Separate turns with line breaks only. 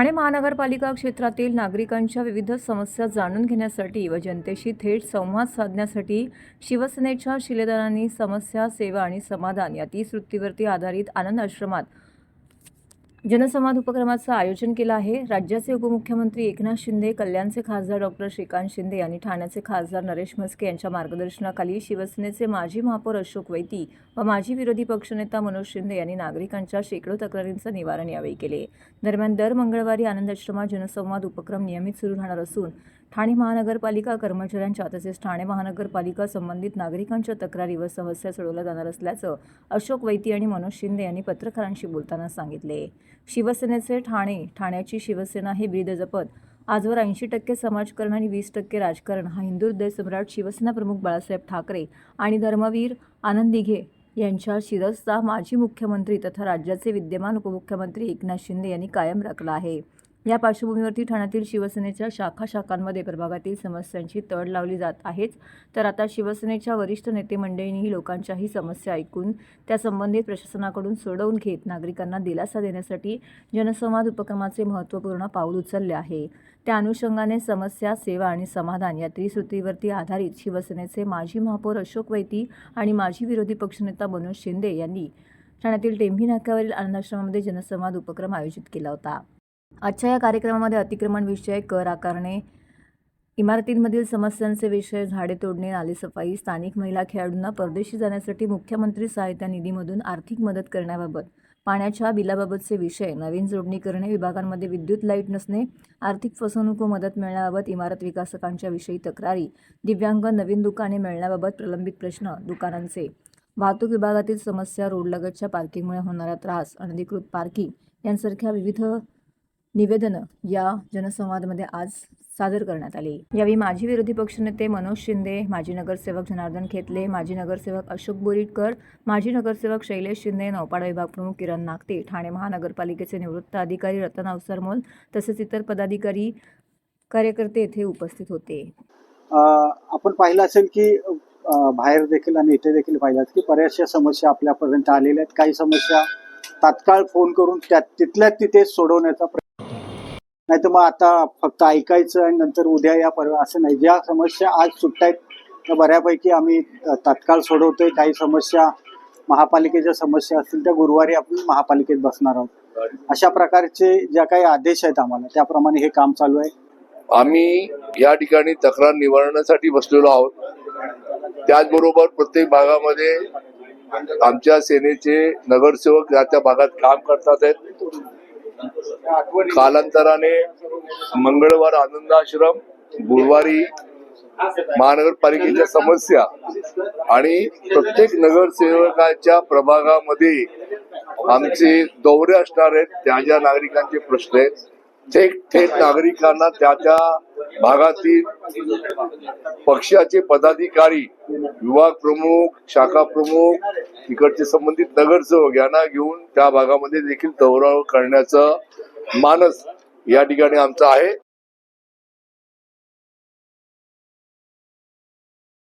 ठाणे महानगरपालिका क्षेत्रातील नागरिकांच्या विविध समस्या जाणून घेण्यासाठी व जनतेशी थेट संवाद साधण्यासाठी शिवसेनेच्या शिलेदारांनी समस्या सेवा आणि समाधान या तीस वृत्तीवरती आधारित आनंद आश्रमात जनसंवाद उपक्रमाचं आयोजन केलं आहे. राज्याचे उपमुख्यमंत्री एकनाथ शिंदे कल्याणचे खासदार डॉक्टर श्रीकांत शिंदे आणि ठाण्याचे खासदार नरेश म्हस्के यांच्या मार्गदर्शनाखाली शिवसेनेचे माजी महापौर अशोक वैती व माजी विरोधी पक्षनेता मनोज शिंदे यांनी नागरिकांच्या शेकडो तक्रारींचं निवारण यावेळी केले. दरम्यान दर मंगळवारी आनंद आश्रमात जनसंवाद उपक्रम नियमित सुरू राहणार असून ठाणे महानगरपालिका कर्मचाऱ्यांच्या तसेच ठाणे महानगरपालिका संबंधित नागरिकांच्या तक्रारी व समस्या सोडवल्या जाणार असल्याचं अशोक वैती आणि मनोज शिंदे यांनी पत्रकारांशी बोलताना सांगितले. शिवसेनेचे ठाणे ठाण्याची शिवसेना हे ब्रीद जपत आजवर ऐंशी टक्के समाजकारण आणि वीस टक्के राजकारण हा हिंदू हृदय सम्राट शिवसेना प्रमुख बाळासाहेब ठाकरे आणि धर्मवीर आनंद दिघे यांच्या शिरसचा माजी मुख्यमंत्री तथा राज्याचे विद्यमान उपमुख्यमंत्री एकनाथ शिंदे यांनी कायम राखला आहे. या पार्श्वभूमीवरती ठाण्यातील शिवसेनेच्या शाखा शाखांमध्ये प्रभागातील समस्यांची तड लावली जात आहेच. तर आता शिवसेनेच्या वरिष्ठ नेते मंडळींनीही लोकांच्याही समस्या ऐकून त्या संबंधित प्रशासनाकडून सोडवून घेत नागरिकांना दिलासा देण्यासाठी जनसंवाद उपक्रमाचे महत्त्वपूर्ण पाऊल उचलले आहे. त्या अनुषंगाने समस्या सेवा आणि समाधान या त्रिसूत्रीवरती आधारित शिवसेनेचे माजी महापौर अशोक वैती आणि माजी विरोधी पक्षनेता मनोज शिंदे यांनी ठाण्यातील टेंभी नाक्यावरील आनंदाश्रमामध्ये जनसंवाद उपक्रम आयोजित केला होता. आजच्या या कार्यक्रमामध्ये अतिक्रमण विषय कर आकारणे इमारतींमधील समस्यांचे विषय झाडे तोडणे नालेसफाई स्थानिक महिला खेळाडूंना परदेशी जाण्यासाठी मुख्यमंत्री सहायता निधीमधून आर्थिक मदत करण्याबाबत पाण्याच्या बिलाबाबतचे विषय नवीन जोडणी करणे विभागांमध्ये विद्युत लाइट नसणे आर्थिक फसवणूक व मदत मिळण्याबाबत इमारत विकासकांच्या विषयी तक्रारी दिव्यांग नवीन दुकाने मिळण्याबाबत प्रलंबित प्रश्न दुकानांचे वाहतूक विभागातील समस्या रोडलगतच्या पार्किंगमुळे होणारा त्रास अनधिकृत पार्किंग यांसारख्या विविध निवेदनं या जनसंवादामध्ये आज सादर करण्यात आली. यावेळी माजी विरोधी पक्षनेते मनोज शिंदे माजी नगरसेवक जनार्दन खेतले माजी नगरसेवक अशोक बोरीटकर माजी नगरसेवक शैलेश शिंदे नौपाडा विभाग प्रमुख किरण नागते ठाणे महानगरपालिकेचे निवृत्त अधिकारी रतन अवसरमोल तसेच इतर पदाधिकारी कार्यकर्ते येथे उपस्थित होते.
आपण पाहिलं असेल की बाहेर देखील आणि इथे देखील पाहिलं की बऱ्याचशा समस्या आपल्यापर्यंत आलेल्या आहेत. काही समस्या तात्काळ फोन करून त्या तिथल्या तिथे सोडवण्याचा नाही तर मग आता फक्त ऐकायचं आणि नंतर उद्या या परवा असं नाही. ज्या समस्या आज सुट्ट्या आहेत त्या बऱ्यापैकी आम्ही तत्काळ तात्काळ सोडवतोय. काही समस्या महापालिकेच्या समस्या असतील त्या गुरुवारी आपण महापालिकेत बसणार आहोत. अशा प्रकारचे ज्या काही आदेश आहेत आम्हाला त्याप्रमाणे हे काम चालू आहे.
आम्ही या ठिकाणी तक्रार निवारण्यासाठी बसलेलो आहोत. त्याचबरोबर प्रत्येक भागामध्ये आमच्या सेनेचे नगरसेवक या त्या भागात काम करतात आहेत. कालांतराने मंगळवार आनंदाश्रम गुरुवारी महानगरपालिकेच्या समस्या आणि प्रत्येक नगरसेवकाच्या प्रभागामध्ये आमचे दौरे असणार आहेत त्या ज्या नागरिकांचे प्रश्न आहेत थेट थेट नागरिकांना त्या त्या भागातील पक्षाचे पदाधिकारी विभाग प्रमुख शाखा प्रमुख तिकडचे संबंधित नगरसेवक यांना घेऊन त्या भागामध्ये देखील दौरा करण्याचं मानस या ठिकाणी आमचा आहे.